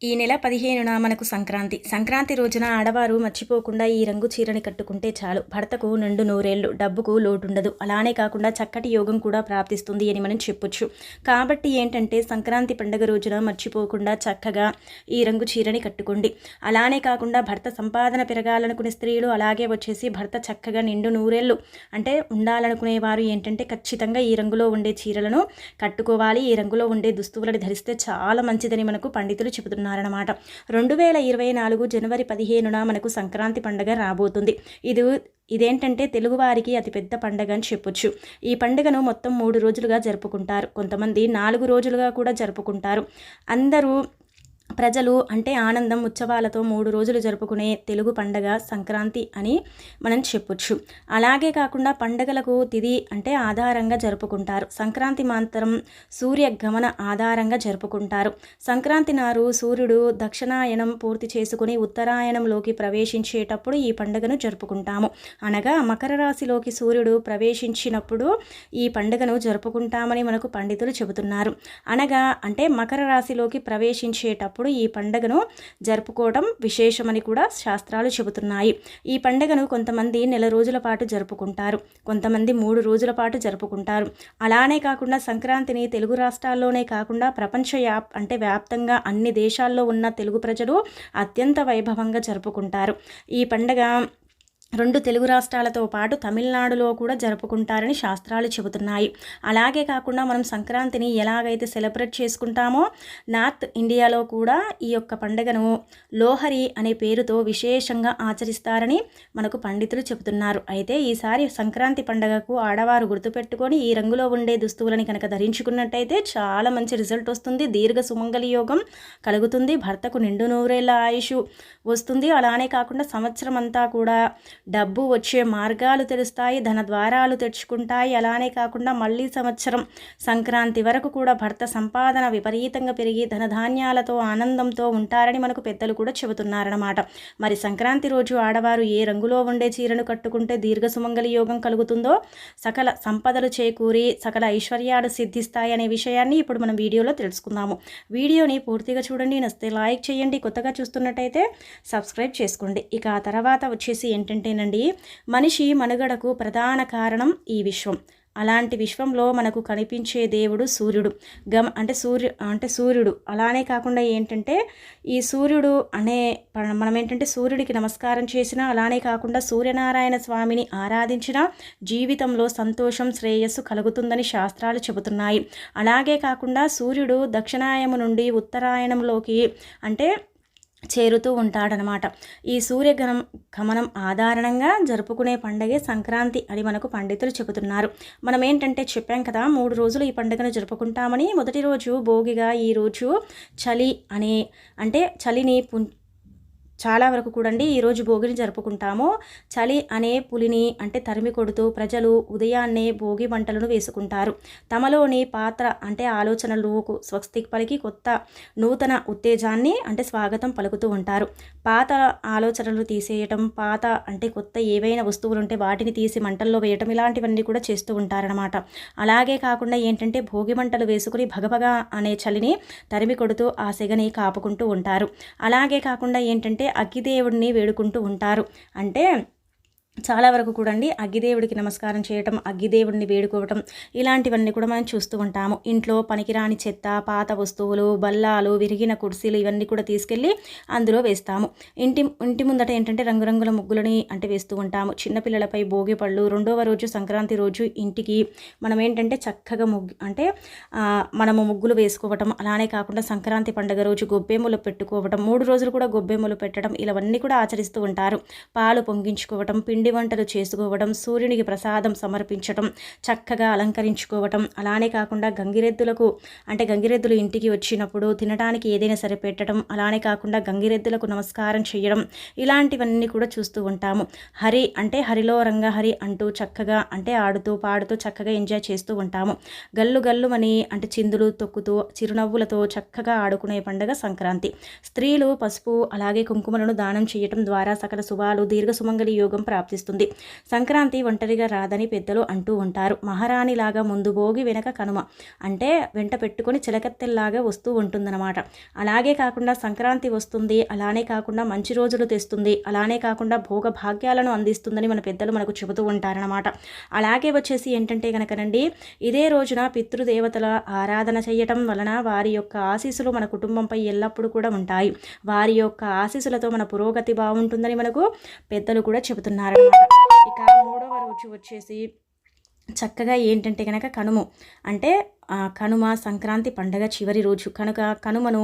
ఈ నెల పదిహేనున మనకు సంక్రాంతి. సంక్రాంతి రోజున ఆడవారు మర్చిపోకుండా ఈ రంగు చీరని కట్టుకుంటే చాలు. భర్తకు నిండు నూరేళ్ళు డబ్బుకు లోటుండదు. అలానే కాకుండా చక్కటి యోగం కూడా ప్రాప్తిస్తుంది అని మనం చెప్పొచ్చు. కాబట్టి ఏంటంటే సంక్రాంతి పండుగ రోజున మర్చిపోకుండా చక్కగా ఈ రంగు చీరని కట్టుకోండి. అలానే కాకుండా భర్త సంపాదన పెరగాలనుకునే స్త్రీలు అలాగే వచ్చేసి భర్త చక్కగా నిండు నూరేళ్ళు అంటే ఉండాలనుకునే వారు ఏంటంటే ఖచ్చితంగా ఈ రంగులో ఉండే చీరలను కట్టుకోవాలి. ఈ రంగులో ఉండే దుస్తువులను ధరిస్తే చాలా మంచిదని మనకు పండితులు చెబుతున్నారు. చేస్తున్నారన్నమాట. రెండు వేల ఇరవై నాలుగు జనవరి పదిహేనున మనకు సంక్రాంతి పండుగ రాబోతుంది. ఇది ఇదేంటంటే తెలుగువారికి అతిపెద్ద పండగ అని చెప్పొచ్చు. ఈ పండుగను మొత్తం మూడు రోజులుగా జరుపుకుంటారు. కొంతమంది నాలుగు రోజులుగా కూడా జరుపుకుంటారు. అందరూ ప్రజలు అంటే ఆనందం ఉత్సవాలతో మూడు రోజులు జరుపుకునే తెలుగు పండగ సంక్రాంతి అని మనం చెప్పొచ్చు. అలాగే కాకుండా పండగలకు తిది అంటే ఆధారంగా జరుపుకుంటారు. సంక్రాంతి మాత్రం సూర్య గమన ఆధారంగా జరుపుకుంటారు. సంక్రాంతి నారు సూర్యుడు దక్షిణాయనం పూర్తి చేసుకుని ఉత్తరాయణంలోకి ప్రవేశించేటప్పుడు ఈ పండుగను జరుపుకుంటాము. అనగా మకర రాశిలోకి సూర్యుడు ప్రవేశించినప్పుడు ఈ పండుగను జరుపుకుంటామని మనకు పండితులు చెబుతున్నారు. అనగా అంటే మకర రాశిలోకి ప్రవేశించేటప్పుడు అప్పుడు ఈ పండుగను జరుపుకోవడం విశేషమని కూడా శాస్త్రాలు చెబుతున్నాయి. ఈ పండుగను కొంతమంది నెల రోజుల పాటు జరుపుకుంటారు. కొంతమంది మూడు రోజుల పాటు జరుపుకుంటారు. అలానే కాకుండా సంక్రాంతిని తెలుగు రాష్ట్రాల్లోనే కాకుండా ప్రపంచ యాప్ అంటే వ్యాప్తంగా అన్ని దేశాల్లో ఉన్న తెలుగు ప్రజలు అత్యంత వైభవంగా జరుపుకుంటారు. ఈ పండుగ రెండు తెలుగు రాష్ట్రాలతో పాటు తమిళనాడులో కూడా జరుపుకుంటారని శాస్త్రాలు చెబుతున్నాయి. అలాగే కాకుండా మనం సంక్రాంతిని ఎలాగైతే సెలబ్రేట్ చేసుకుంటామో నార్త్ ఇండియాలో కూడా ఈ యొక్క పండుగను లోహరి అనే పేరుతో విశేషంగా ఆచరిస్తారని మనకు పండితులు చెబుతున్నారు. అయితే ఈసారి సంక్రాంతి పండుగకు ఆడవారు గుర్తుపెట్టుకొని ఈ రంగులో ఉండే దుస్తువులని కనుక ధరించుకున్నట్టయితే చాలా మంచి రిజల్ట్ వస్తుంది. దీర్ఘ సుమంగళి యోగం కలుగుతుంది. భర్తకు నిండు నూరేళ్ళ ఆయుష్ వస్తుంది. అలానే కాకుండా సంవత్సరం అంతా కూడా డబ్బు వచ్చే మార్గాలు తెలుస్తాయి ధన ద్వారాలు తెచ్చుకుంటాయి. అలానే కాకుండా మళ్ళీ సంవత్సరం సంక్రాంతి వరకు కూడా భర్త సంపాదన విపరీతంగా పెరిగి ధనధాన్యాలతో ఆనందంతో ఉంటారని మనకు పెద్దలు కూడా చెబుతున్నారన్నమాట. మరి సంక్రాంతి రోజు ఆడవారు ఏ రంగులో ఉండే చీరను కట్టుకుంటే దీర్ఘ సుమంగళి యోగం కలుగుతుందో సకల సంపదలు చేకూరి సకల ఐశ్వర్యాలు సిద్ధిస్తాయి అనే విషయాన్ని ఇప్పుడు మనం వీడియోలో తెలుసుకుందాము. వీడియోని పూర్తిగా చూడండి నస్తే లైక్ చేయండి. కొత్తగా చూస్తున్నట్టయితే సబ్స్క్రైబ్ చేసుకోండి. ఇక ఆ తర్వాత వచ్చేసి ఏంటంటే ఏంటంటేనండి మనిషి మనుగడకు ప్రధాన కారణం ఈ విశ్వం. అలాంటి విశ్వంలో మనకు కనిపించే దేవుడు సూర్యుడు. గమ అంటే సూర్యు అంటే సూర్యుడు. అలానే కాకుండా ఏంటంటే ఈ సూర్యుడు అనే మనం ఏంటంటే సూర్యుడికి నమస్కారం చేసినా అలానే కాకుండా సూర్యనారాయణ స్వామిని ఆరాధించిన జీవితంలో సంతోషం శ్రేయస్సు కలుగుతుందని శాస్త్రాలు చెబుతున్నాయి. అలాగే కాకుండా సూర్యుడు దక్షిణాయము నుండి ఉత్తరాయణంలోకి అంటే చేరుతూ ఉంటాడనమాట. ఈ సూర్యగణం గమనం ఆధారణంగా జరుపుకునే పండగే సంక్రాంతి అని మనకు పండితులు చెబుతున్నారు. మనం ఏంటంటే చెప్పాం కదా మూడు రోజులు ఈ పండుగను జరుపుకుంటామని. మొదటి రోజు భోగిగా ఈరోజు చలి అనే అంటే చలిని చాలా వరకు కూడండి ఈరోజు భోగిని జరుపుకుంటాము. చలి అనే పులిని అంటే తరిమి కొడుతూ ప్రజలు ఉదయాన్నే భోగి వంటలను వేసుకుంటారు. తమలోని పాత్ర అంటే ఆలోచనలు స్వస్తికి పలికి కొత్త నూతన ఉత్తేజాన్ని అంటే స్వాగతం పలుకుతూ ఉంటారు. పాత ఆలోచనలు తీసేయటం పాత అంటే కొత్త ఏవైనా వస్తువులు ఉంటే వాటిని తీసి మంటల్లో వేయటం ఇలాంటివన్నీ కూడా చేస్తూ ఉంటారనమాట అలాగే కాకుండా ఏంటంటే భోగి మంటలు వేసుకుని భగభగ అనే చలిని తరిమి కొడుతూ ఆ సెగని కాపుకుంటూ ఉంటారు. అలాగే కాకుండా ఏంటంటే అయితే అగ్గిదేవుడిని వేడుకుంటూ ఉంటారు. అంటే చాలా వరకు కూడండి అగ్గిదేవుడికి నమస్కారం చేయటం అగ్గిదేవుడిని వేడుకోవటం ఇలాంటివన్నీ కూడా మనం చూస్తూ ఉంటాము. ఇంట్లో పనికిరాని చెత్త పాత వస్తువులు బల్లాలు విరిగిన కుర్సీలు ఇవన్నీ కూడా తీసుకెళ్ళి అందులో వేస్తాము. ఇంటి ఇంటి ముందట ఏంటంటే రంగురంగుల ముగ్గులని అంటే వేస్తూ ఉంటాము. చిన్నపిల్లలపై భోగి పళ్ళు రెండవ రోజు సంక్రాంతి రోజు ఇంటికి మనం ఏంటంటే చక్కగా ముగ్గు అంటే మనము ముగ్గులు వేసుకోవటం అలానే కాకుండా సంక్రాంతి పండుగ రోజు గొబ్బెమ్మలు పెట్టుకోవటం మూడు రోజులు కూడా గొబ్బెమ్మలు పెట్టడం ఇలావన్నీ కూడా ఆచరిస్తూ ఉంటారు. పాలు పొంగించుకోవటం పిండి పిండి వంటలు చేసుకోవడం సూర్యునికి ప్రసాదం సమర్పించడం చక్కగా అలంకరించుకోవటం. అలానే కాకుండా గంగిరెద్దులకు అంటే గంగిరెద్దులు ఇంటికి వచ్చినప్పుడు తినడానికి ఏదైనా సరే పెట్టడం అలానే కాకుండా గంగిరెద్దులకు నమస్కారం చేయడం ఇలాంటివన్నీ కూడా చూస్తూ ఉంటాము. హరి అంటే హరిలో రంగహరి అంటూ చక్కగా అంటే ఆడుతూ పాడుతూ చక్కగా ఎంజాయ్ చేస్తూ ఉంటాము. గల్లు గల్లుమని అంటే చిందులు తొక్కుతూ చిరునవ్వులతో చక్కగా ఆడుకునే పండుగ సంక్రాంతి. స్త్రీలు పసుపు అలాగే కుంకుమలను దానం చేయటం ద్వారా సకల శుభాలు దీర్ఘ సుమంగళి యోగం ప్రాప్తి ప్రాప్తిస్తుంది సంక్రాంతి ఒంటరిగా రాదని పెద్దలు అంటూ ఉంటారు. మహారాణిలాగా ముందు భోగి వెనక కనుమ అంటే వెంట పెట్టుకొని చిలకత్తెల్లాగా వస్తూ ఉంటుందన్నమాట. అలాగే కాకుండా సంక్రాంతి వస్తుంది అలానే కాకుండా మంచి రోజులు తెస్తుంది అలానే కాకుండా భోగ భాగ్యాలను అందిస్తుందని మన పెద్దలు మనకు చెబుతూ ఉంటారనమాట అలాగే వచ్చేసి ఏంటంటే కనుకనండి ఇదే రోజున పితృదేవతల ఆరాధన చేయటం వలన వారి యొక్క ఆశీస్సులు మన కుటుంబంపై ఎల్లప్పుడూ కూడా ఉంటాయి. వారి యొక్క ఆశీస్సులతో మన పురోగతి బాగుంటుందని మనకు పెద్దలు కూడా అనమాట ఇక మూడవ రోజు వచ్చేసి చక్కగా ఏంటంటే కనుక కనుము. అంటే కనుమ సంక్రాంతి పండగ చివరి రోజు. కనుక కనుమను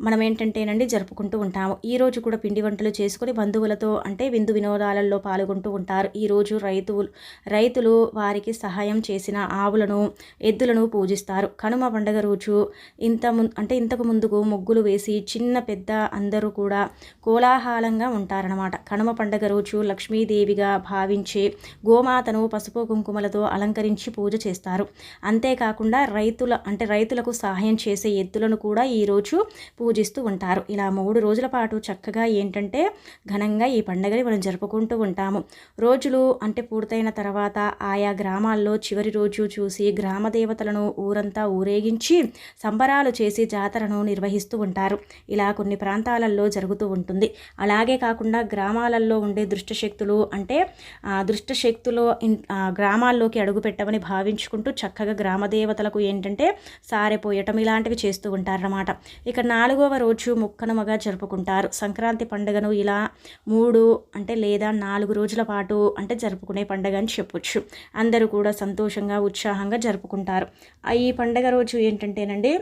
మనం ఏంటంటేనండి జరుపుకుంటూ ఉంటాము. ఈ రోజు కూడా పిండి వంటలు చేసుకొని బంధువులతో అంటే విందు వినోదాలలో పాల్గొంటూ ఉంటారు. ఈరోజు రైతు రైతులు వారికి సహాయం చేసిన ఆవులను ఎద్దులను పూజిస్తారు. కనుమ పండగ రోజు ఇంత అంటే ఇంతకు ముందుకు ముగ్గులు వేసి చిన్న పెద్ద అందరూ కూడా కోలాహలంగా ఉంటారనమాట కనుమ పండగ రోజు లక్ష్మీదేవిగా భావించి గోమాతను పసుపు కుంకుమలతో అలంకరించి పూజ చేస్తారు. అంతేకాకుండా రైతుల అంటే రైతులకు సహాయం చేసే ఎద్దులను కూడా ఈరోజు పూజిస్తూ ఉంటారు. ఇలా మూడు రోజుల పాటు చక్కగా ఏంటంటే ఘనంగా ఈ పండుగని మనం జరుపుకుంటూ ఉంటాము. రోజులు అంటే పూర్తయిన తర్వాత ఆయా గ్రామాల్లో చివరి రోజు చూసి గ్రామ దేవతలను ఊరంతా ఊరేగించి సంబరాలు చేసి జాతరను నిర్వహిస్తూ ఉంటారు. ఇలా కొన్ని ప్రాంతాలలో జరుగుతూ ఉంటుంది. అలాగే కాకుండా గ్రామాలలో ఉండే దుష్టశక్తులు అంటే ఆ దుష్టశక్తులు గ్రామాల్లోకి అడుగు పెట్టమని భావించుకుంటూ చక్కగా గ్రామ దేవతలకు ఏంటంటే సారెపోయటం ఇలాంటివి చేస్తూ ఉంటారన్నమాట. ఇక నాలుగవ రోజు ముక్కనుమగా జరుపుకుంటారు. సంక్రాంతి పండుగను ఇలా మూడు అంటే లేదా నాలుగు రోజుల పాటు అంటే జరుపుకునే పండుగ అని చెప్పొచ్చు. అందరూ కూడా సంతోషంగా ఉత్సాహంగా జరుపుకుంటారు. ఆ ఈ పండుగ రోజు ఏంటంటేనండి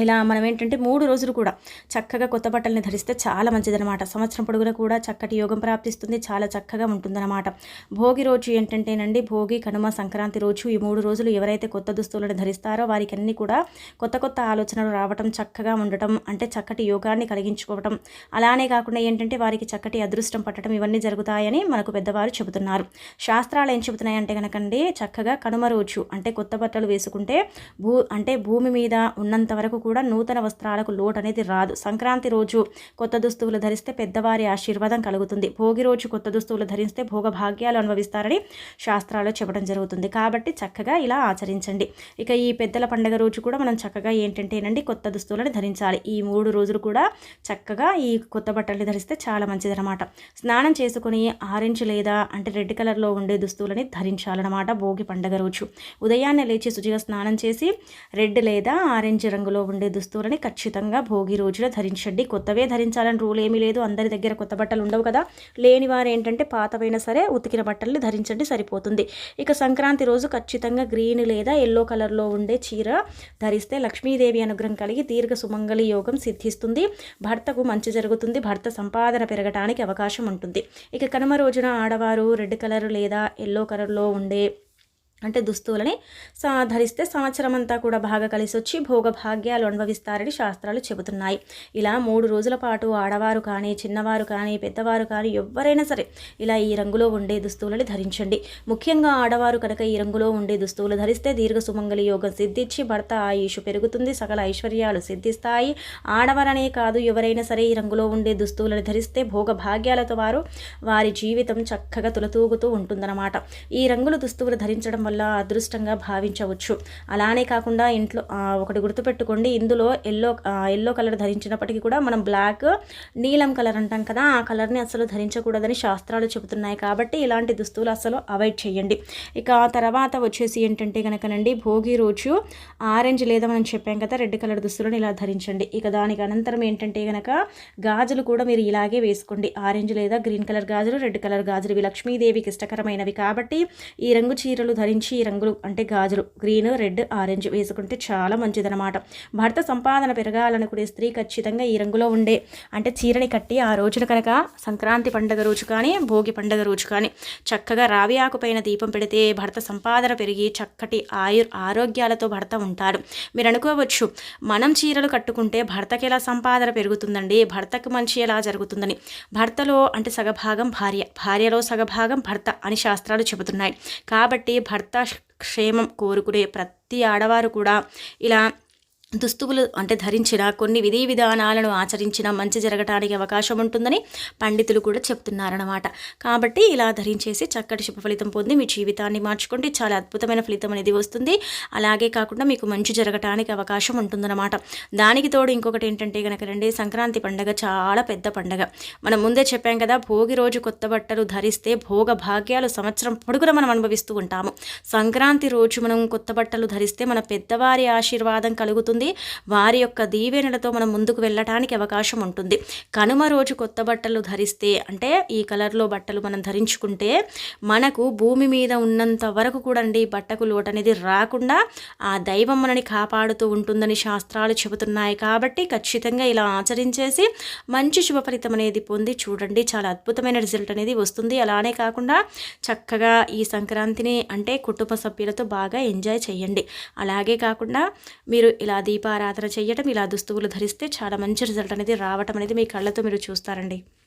ఇలా మనం ఏంటంటే మూడు రోజులు కూడా చక్కగా కొత్త బట్టల్ని ధరిస్తే చాలా మంచిదనమాట సంవత్సరం పొడుగున కూడా చక్కటి యోగం ప్రాప్తిస్తుంది చాలా చక్కగా ఉంటుందన్నమాట. భోగి రోజు ఏంటంటేనండి భోగి కనుమ సంక్రాంతి రోజు ఈ మూడు రోజులు ఎవరైతే కొత్త దుస్తులను ధరిస్తారో వారికి అన్నీ కూడా కొత్త కొత్త ఆలోచనలు రావటం చక్కగా ఉండటం అంటే చక్కటి యోగాన్ని కలిగించుకోవటం. అలానే కాకుండా ఏంటంటే వారికి చక్కటి అదృష్టం పట్టడం ఇవన్నీ జరుగుతాయని మనకు పెద్దవారు చెబుతున్నారు. శాస్త్రాలు ఏం చెబుతున్నాయంటే కనుకండి చక్కగా కనుమ రోజు అంటే కొత్త బట్టలు వేసుకుంటే భూ అంటే భూమి మీద ఉన్నంత వరకు కూడా నూతన వస్త్రాలకు లోటు అనేది రాదు. సంక్రాంతి రోజు కొత్త దుస్తువులు ధరిస్తే పెద్దవారి ఆశీర్వాదం కలుగుతుంది. భోగి రోజు కొత్త దుస్తువులు ధరిస్తే భోగ భాగ్యాలు అనుభవిస్తారని శాస్త్రాలు చెప్పడం జరుగుతుంది. కాబట్టి చక్కగా ఇలా ఆచరించండి. ఇక ఈ పెద్దల పండగ రోజు కూడా మనం చక్కగా ఏంటంటేనండి కొత్త దుస్తువులను ధరించాలి. ఈ మూడు రోజులు కూడా చక్కగా ఈ కొత్త బట్టలు ధరిస్తే చాలా మంచిదన్నమాట. స్నానం చేసుకుని ఆరెంజ్ లేదా అంటే రెడ్ కలర్లో ఉండే దుస్తువులని ధరించాలన్నమాట భోగి పండగ రోజు. ఉదయాన్నే లేచి శుచిగా స్నానం చేసి రెడ్ లేదా ఆరెంజ్ రంగులో ఉండే దుస్తువులని ఖచ్చితంగా భోగి రోజున ధరించండి. కొత్తవే ధరించాలని రూల్ ఏమీ లేదు. అందరి దగ్గర కొత్త బట్టలు ఉండవు కదా. లేని వారు ఏంటంటే పాతవైనా సరే ఉతికిన బట్టల్ని ధరించండి సరిపోతుంది. ఇక సంక్రాంతి రోజు ఖచ్చితంగా గ్రీన్ లేదా ఎల్లో కలర్లో ఉండే చీర ధరిస్తే లక్ష్మీదేవి అనుగ్రహం కలిగి దీర్ఘ సుమంగళి యోగం సిద్ధిస్తుంది. భర్తకు మంచి జరుగుతుంది. భర్త సంపాదన పెరగటానికి అవకాశం ఉంటుంది. ఇక కనుమ రోజున ఆడవారు రెడ్ కలర్ లేదా ఎల్లో కలర్లో ఉండే అంటే దుస్తువులని సా ధరిస్తే సంవత్సరం అంతా కూడా బాగా కలిసి వచ్చి భోగభాగ్యాలు అనుభవిస్తారని శాస్త్రాలు చెబుతున్నాయి. ఇలా మూడు రోజుల పాటు ఆడవారు కానీ చిన్నవారు కానీ పెద్దవారు కానీ ఎవరైనా సరే ఇలా ఈ రంగులో ఉండే దుస్తువులని ధరించండి. ముఖ్యంగా ఆడవారు కనుక ఈ రంగులో ఉండే దుస్తువులు ధరిస్తే దీర్ఘ సుమంగళి యోగం సిద్ధించి భర్త ఆయుషు పెరుగుతుంది సకల ఐశ్వర్యాలు సిద్ధిస్తాయి. ఆడవారనే కాదు ఎవరైనా సరే ఈ రంగులో ఉండే దుస్తువులను ధరిస్తే భోగభాగ్యాలతో వారు వారి జీవితం చక్కగా తులతూగుతూ ఉంటుందన్నమాట. ఈ రంగుల దుస్తువులు ధరించడం వల్ల అదృష్టంగా భావించవచ్చు. అలానే కాకుండా ఇంట్లో ఒకటి గుర్తుపెట్టుకోండి. ఇందులో ఎల్లో ఎల్లో కలర్ ధరించినప్పటికీ కూడా మనం బ్లాక్ నీలం కలర్ అంటాం కదా ఆ కలర్ని అసలు ధరించకూడదని శాస్త్రాలు చెబుతున్నాయి కాబట్టి ఇలాంటి దుస్తువులు అసలు అవాయిడ్ చేయండి. ఇక ఆ తర్వాత వచ్చేసి ఏంటంటే కనుకనండి భోగి రోజు ఆరెంజ్ లేదా మనం చెప్పాం కదా రెడ్ కలర్ దుస్తులను ఇలా ధరించండి. ఇక దానికి అనంతరం ఏంటంటే కనుక గాజులు కూడా మీరు ఇలాగే వేసుకోండి. ఆరెంజ్ లేదా గ్రీన్ కలర్ గాజులు రెడ్ కలర్ గాజులు ఇవి లక్ష్మీదేవికి ఇష్టకరమైనవి కాబట్టి ఈ రంగు చీరలు ధరించి ఈ రంగులు అంటే గాజులు గ్రీన్ రెడ్ ఆరెంజ్ వేసుకుంటే చాలా మంచిదనమాట భర్త సంపాదన పెరగాలనుకునే స్త్రీ ఖచ్చితంగా ఈ రంగులో ఉండే. అంటే చీరని కట్టి ఆ రోజున కనుక సంక్రాంతి పండగ రోజు కానీ భోగి పండగ రోజు కానీ చక్కగా రావి ఆకుపైన దీపం పెడితే భర్త సంపాదన పెరిగి చక్కటి ఆయుర్ ఆరోగ్యాలతో భర్త ఉంటాడు. మీరు అనుకోవచ్చు మనం చీరలు కట్టుకుంటే భర్తకి ఎలా సంపాదన పెరుగుతుందండి? భర్తకు మంచి ఎలా జరుగుతుందని? భర్తలో అంటే సగభాగం భార్య భార్యలో సగభాగం భర్త అని శాస్త్రాలు చెబుతున్నాయి. కాబట్టి భర్త క్షేమం కోరుకునే ప్రతి ఆడవారు కూడా ఇలా దుస్తువులు అంటే ధరించిన కొన్ని విధి విధానాలను ఆచరించిన మంచి జరగటానికి అవకాశం ఉంటుందని పండితులు కూడా చెప్తున్నారన్నమాట. కాబట్టి ఇలా ధరించేసి చక్కటి శుభ ఫలితం పొంది మీ జీవితాన్ని మార్చుకోండి. చాలా అద్భుతమైన ఫలితం అనేది వస్తుంది. అలాగే కాకుండా మీకు మంచి జరగటానికి అవకాశం ఉంటుందన్నమాట. దానికి తోడు ఇంకొకటి ఏంటంటే కనుక రండి సంక్రాంతి పండగ చాలా పెద్ద పండగ. మనం ముందే చెప్పాం కదా భోగి రోజు కొత్త బట్టలు ధరిస్తే భోగ భాగ్యాలు సంవత్సరం పొడుగున మనం అనుభవిస్తూ ఉంటాము. సంక్రాంతి రోజు మనం కొత్త బట్టలు ధరిస్తే మన పెద్దవారి ఆశీర్వాదం కలుగుతుంది. వారి యొక్క దీవెనలతో మనం ముందుకు వెళ్ళటానికి అవకాశం ఉంటుంది. కనుమ రోజు కొత్త బట్టలు ధరిస్తే అంటే ఈ కలర్లో బట్టలు మనం ధరించుకుంటే మనకు భూమి మీద ఉన్నంత వరకు కూడా అండి బట్టకు లోటు అనేది రాకుండా ఆ దైవం మనని కాపాడుతూ ఉంటుందని శాస్త్రాలు చెబుతున్నాయి. కాబట్టి ఖచ్చితంగా ఇలా ఆచరించేసి మంచి శుభ ఫలితం అనేది పొంది చూడండి. చాలా అద్భుతమైన రిజల్ట్ అనేది వస్తుంది. అలానే కాకుండా చక్కగా ఈ సంక్రాంతిని అంటే కుటుంబ సభ్యులతో బాగా ఎంజాయ్ చేయండి. అలాగే కాకుండా మీరు ఇలా దీపారాధన చేయటం ఇలా దుస్తువులు ధరిస్తే చాలా మంచి రిజల్ట్ అనేది రావటం అనేది మీ కళ్ళతో మీరు చూస్తారండి.